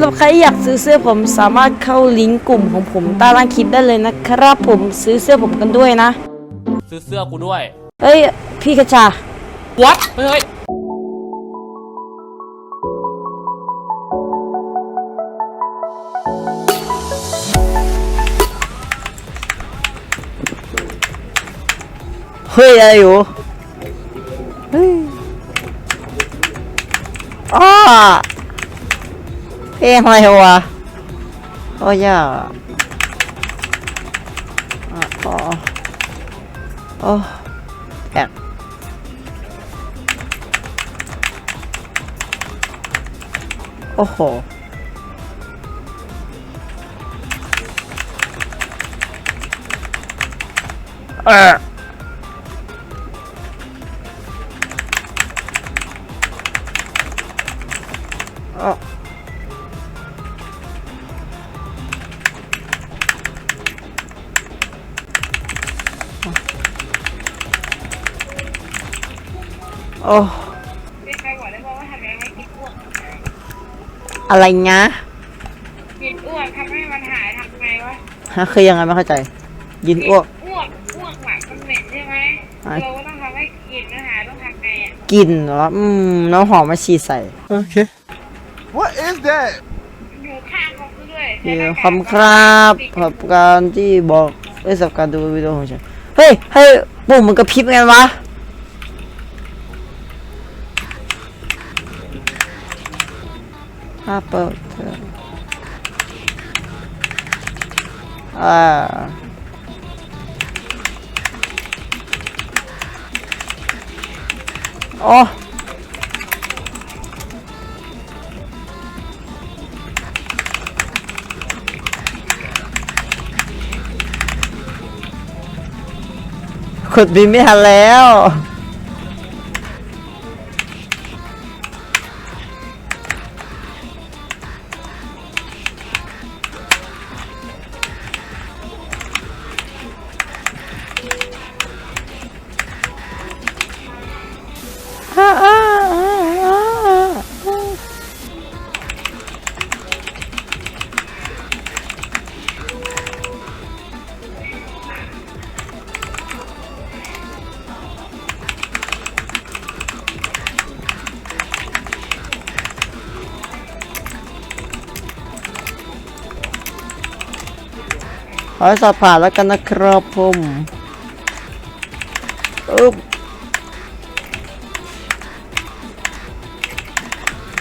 ำหรับใครอยากซื้อเสื้อผมสามารถเข้าลิงก์กลุ่มของผมใต้ล่างคลิปได้เลยนะครับผมซื้อเสื้อผมกันด้วยนะ ซื้อเสื้อกูด้วยเฮ้ย พี่กระชา what เฮ้ยเฮ้ยเฮ้ยอะไรอยู่เฮ้ยอ้า えー、ほらほら。おじゃあ。あ、あ、あ、え。おほ。ああ。あ。 อ๋อโอ้แอกโอ้โหเอออ๋อโอ้มีใครบอกได้บ้างว่าทำยังไงให้กินอ้วกอะไรนะกินอ้วกทำให้มันหายทำไงวะฮะคือยังไงไม่เข้าใจ ยินอ้วก อ้วกอ้วกหมักมันเหม็นใช่ไหมอะ เราก็ต้องทำให้กินมันหายต้องทำไงอะกลินเหรออืมน้ำหอมมาฉีดใส่ โอเค What is that? อยู่ข้างเขาด้วยเดี๋ยวขอบคุณครับขอบการที่บอกเอ้ยสำหรับการดูวิดีโอของฉัน เฮ้ย ให้ปุ่มมันกระพริบไงวะ How about uh, uh, oh could be me hello ขอให้สอบผ่านแล้วกันนะครับผมอึ๊บ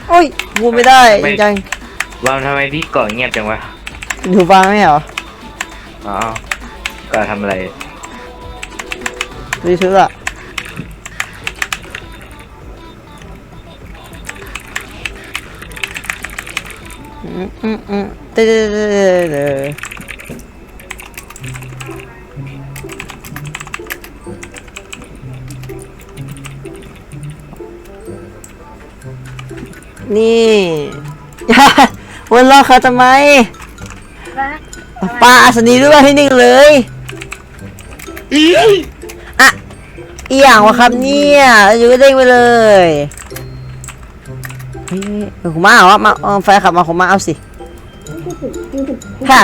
โอ้ยพูดไม่ได้ไม่จังวางทำไมพี่เกาะเงียบจังวะ ๆดูฟังไหมเหรออ๋อก็ทำอะไร ดูชื่ออะอืมอืมอืมเด้เด้เด้เด้เนี่วนรอเขาทำไมป้าอัศนีด้วยให้หนึ่งเลยอะอีหยังวะครับเนี่ยอยู่ก็เด้งไปเลยเฮ้ยเออคุณมาเหรอมาเอาไฟขับมาคุณมาเอาสิค่ะ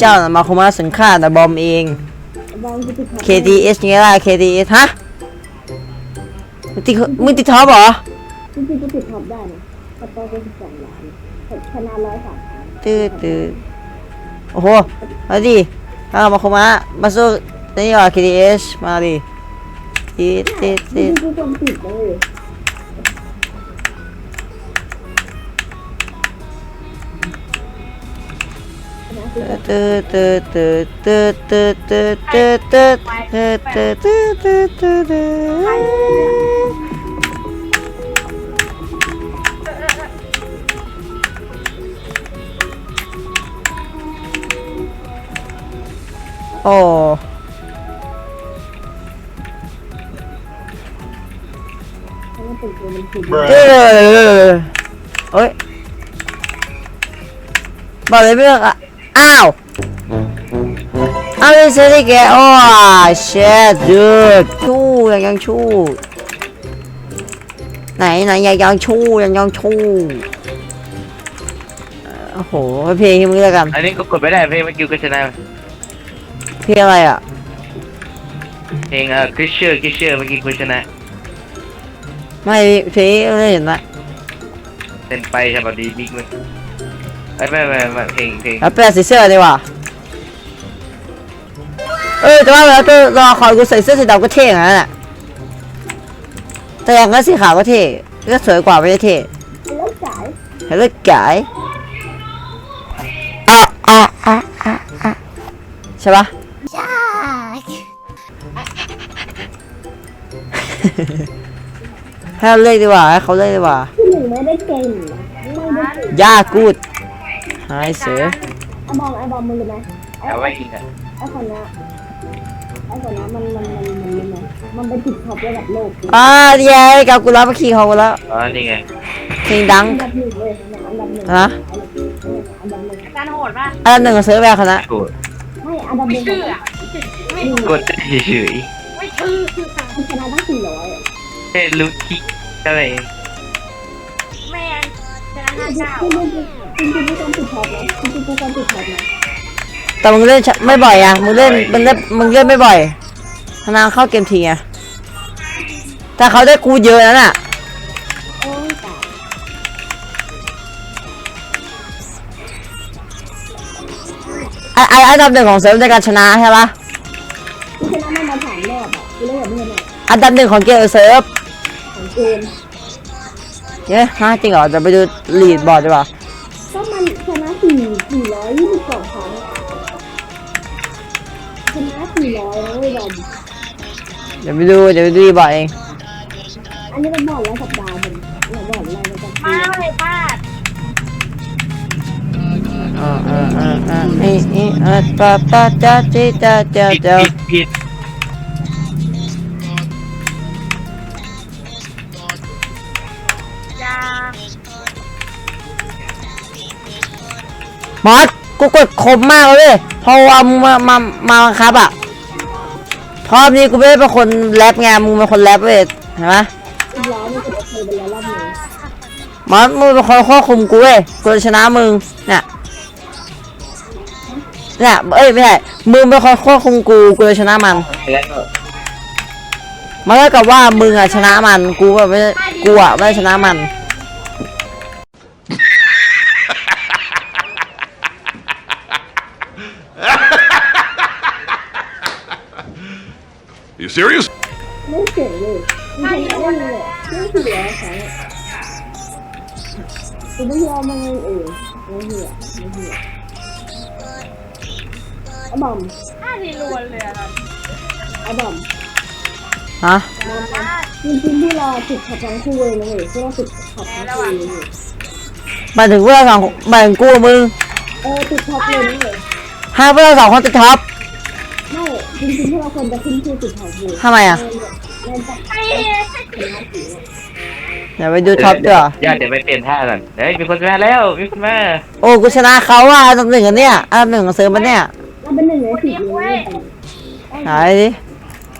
เจ้าน่ะมาคุณมาสินค้าแต่บอมเอง KTS ไงล่ะ KTS ฮะ มึงติดมึงติดท็อปเหรอจริงๆก็ติดท็อปได้นะสปอร์ก็สิบสองล้านชนะร้อยสามครั้งตืดตืดโอ้โหมาดิเอามาคุมะมาสู้นี่ก่อน KDH มาดิติดติดจติริดงๆทุกคนติดเลยตืดตืดตืดตืดตืดตืดตืดตืดตืดตืดตืดตืดตืดตืด โอ้เพราะว่าเป็นตัวมันติดเอ้ยเอ้ยบอกเลยไม่เลือกอะอ้าวอ้าวไม่ซื้อได้แกโอ้เชดดูดชู้ยังยังชู้ไหนไหนยังยังชู้ยังยังชู้โอ้โหเพลงให้มึงแล้วกัน อันนี้ก็กดไม่ได้เพลงเมื่อกี้ก็ชนะ เพลงอะไรอะ เพลงเอ่อคริสเชอร์คริสเชอร์เมื่อกี้กูชนะไม่เพลงไม่เห็นนะเต้นไปฉบับดีบิ๊กมันไม่ไม่ไม่ไม่เพลงเพลงแล้วแปลสีเสื้อดีกว่าเออแต่ว่าแล้วตัวรอคอยกูใส่เสื้อสีดำก็เท่อย่างนั้นแหละแต่อย่างนั้นสีขาวก็เท่ก็สวยกว่าไม่ได้เท่แล้วจ่ายแล้วก็ไก่อะอะอะอะอะใช่ปะ ให้เราเลือกดีกว่าให้เขาเลือกดีกว่าที่หนึ่งไม่ได้เก่งนะไม่ได้เก่งยากูดไฮเสือไอบอมไอบอมมึงรู้ไหมไอเอาไว้อีกอะไอคนนี้ไอคนนี้มันมันมันมันมันมันมันเป็นติดท็อประดับโลกอ่าเย้กับกูรับมาขี่เขากูแล้วอ๋อนี่ไงเพลงดังอันดับหนึ่งเลยอันดับหนึ่งฮะอันดับหนึ่งการโหดป่ะอันดับหนึ่งของเซิร์ฟแวร์คณะกดไม่อันดับหนึ่งชื่ออะไม่กดเฉยไม่ชื่อ มันชนะตั้งสี่ร้อยๆแค่รู้คิกเท่ไหร่เองแม่งชนะห้าเก้าจริงจริงจริงไม่ต้องติดท็อปนะจริงจริงไม่ต้องติดท็อปนะแต่มึงเล่นไม่บ่อยอะมึงเล่นมึงเล่นมึงเล่นไม่บ่อยคณะเข้าเกมทีไงแต่เขาได้กูเยอะนั่นน่ะโอ้ไอไออันดับหนึ่งของเซิร์ฟในการชนะใช่ปะ อันดับหนึ่งของเกมเซิร์ฟของเกมเย้ฮะจริงเหรอจะไปดูลีดบอร์ดดีกว่าก็มันชนะสี่สี่ร้อยยี่สิบสองครั้งชนะสี่ร้อยนะเว้ยบอมเดี๋ยวไปดูเดี๋ยวไปดูลีดบอร์ดเอง อันนี้เป็นบอลแล้วสัปดาห์เป็นเนี่ยบอลอะไรประจำปีมาเลยพลาดอ่าอ่าอ่าอ่าอีอีอ่าปะปะจ้าจีจ้าจ้าผิดจ้าผิด มอสกูกดคมมากเลยเพราะว่ามึงมามามาบังคับอะพราะนี้กูไม่ได้เป็นคนแรปไงมึงเป็นคนแรปเว้ยเห็นไหมแล้วมันจะเคยไปแล้วรอบนึงมอสมึงเป็นคนควบคุมกูเว้ยกูจะชนะมึงเนี่ยเนี่ยเอ้ยไม่ใช่มึงเป็นคนควบคุมกูกูจะชนะมันแล้วก็มันก็กับว่ามึงอะชนะมันกูแบบไม่กูอะไม่ได้ชนะมัน You serious? ไม่เสียเลยมันชนะได้เลยไม่เสียแข็งกูไม่ยอมมันเองไม่เหี้ยไม่เหี้ยไอ้บอมห้าทีรวนเลยอะตอนไอ้บอมฮะจริงๆที่เราติดขัดทั้งคู่เลยนะเว้ยที่เราติดขัดทั้งคู่เลย หมายถึงพวกเราสองหมายถึงกูกับมึงเออติดท็อปเลยนะเว้ยให้พวกเราสองคนติดท็อปไม่ จริงๆที่เราควรจะขึ้นชื่อติดท็อปเลยทำไมอะเราจะไอ้ชนะสีเดี๋ยวไปดูท็อปดีกว่าญาติเดี๋ยวไปเปลี่ยนท่าก่อนเฮ้ยมีคนมาแล้วมีคนมาโอ้กูชนะเขาอะอันดับหนึ่งอันเนี้ยอันดับหนึ่งของเซิร์ฟมันเนี่ยเราเป็นหนึ่งในสิบเลยหายดิ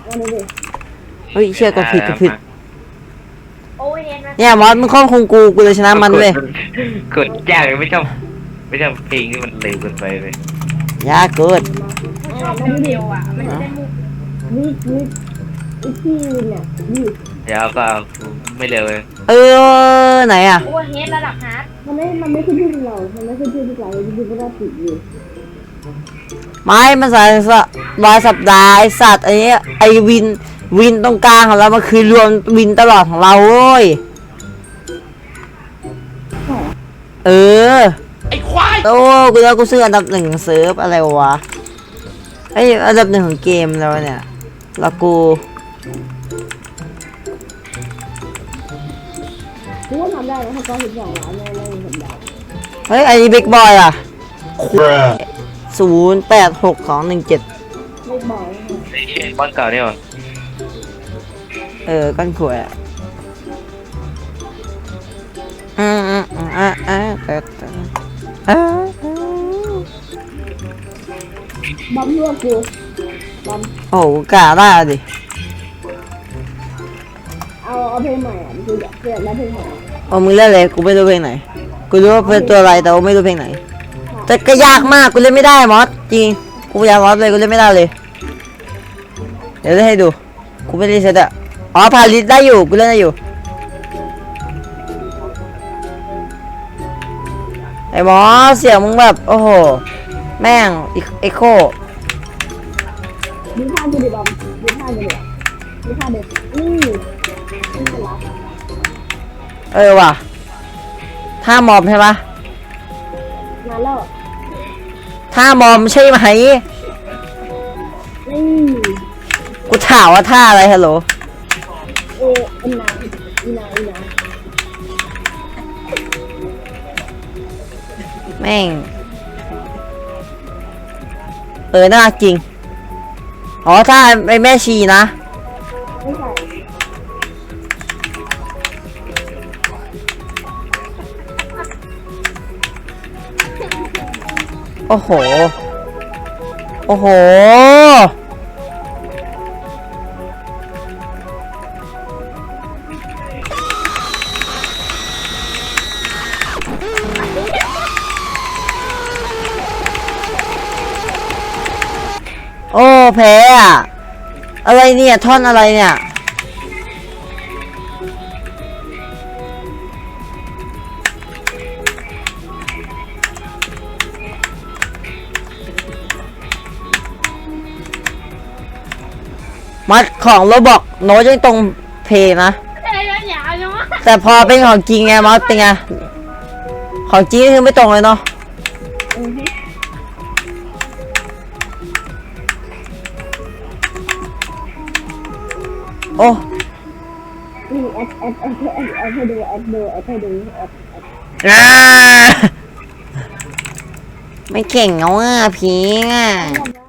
วันนี้เลยเฮ้ยเชื่อกดผิดกดผิดโอเฮนมาเนี่ยมอสมึงควบคุมกูกูเลยชนะมันเว้ยกดจ้างไม่ชอบไม่ชอบเพลงที่มันเร็วเกินไปเลยยากเกิน ชอบเร็วๆอะ มันจะได้มุกวิกวิกอีกที่เนี่ยวิกเดี๋ยวก็เอาไม่เร็วเลยเออไหนอะ โอเฮนระดับฮาร์ดมันไม่ มันไม่ขึ้นชื่อเรา มันไม่ขึ้นชื่อที่เราจริงๆก็ได้ติดอยู่ไม้มันสายสะรายสัปดาห์ไอสัตว์ไอ้เนี้ยไอวินวินตรงกลางของเรามันคือรวมวินตลอดของเราเว้ยเออไอ้ควายโอ้กูแล้วกูซื้ออันดับหนึ่งเซิร์ฟอะไรวะ ไอยอันดับหนึ่งของเกมแล้วเนี่ยแล้วกูกูว่าทำได้นะถ้าก้อนสิบสองล้านแน่ๆสัปดาห์เฮ้ยไอ้บิ๊กบอยอะศูนย์แปดหกสองหนึ่งเจ็ดไม่บอกนะไอ้บอลเก่าเนี่ยหรอเออก้อนขวดอะอืมอืมอืมอะอะแต่แต่อะ บอมรั่วกูบอมโอ้โหกล้าได้ดิ เอาเอาเพลงใหม่อะมันคืออยากอยากได้เพลงใหม่โอ้มึงเล่นเลยกูไม่รู้เพลงไหน กูรู้ว่าเป็นตัวอะไรแต่ว่าไม่รู้เพลงไหนเแต่ก็ยากมากกูเล่นไม่ได้มอสจริง กูอยากมอสเลยกูเล่นไม่ได้เลย เดี๋ยวเล่นให้ดู กูไม่ได้เซตอะอ๋อพาลิสได้อยู่ กูเล่นได้อยู่ ไอ้หมอเสียงมึงแบบโอ้โห แม่งเอ็กโคดูท่าดูดิบอมดูท่าดูดิดูท่าเด็กอืมนี่เออว่ะท่ามอมใช่ปะมาแล้วท่ามอมใช่ไหมนี่กูถามว่าท่าอะไรฮัลโหลเอเอ็นนาอีนาอีนาแม่ง เออน่ารักจริง อ๋อถ้าไอแม่ชีนะ ไม่ใช่โอ้โห โอ้โห โอ้แพ้อะอะไรเนี่ย ท่อนอะไรเนี่ย มัดของโรบอกโน้ตยังตรงเพย์นะ แต่พอเป็นของจริงไงมัดเป็นไง ของจริงคือไม่ตรงเลยเนาะ โอ้นี่แอดแอดแอดแอดแอดให้ดูแอดดูแอดให้ดูแอดแอดอ่าไม่เก่งเอาอะพีงอะทำไม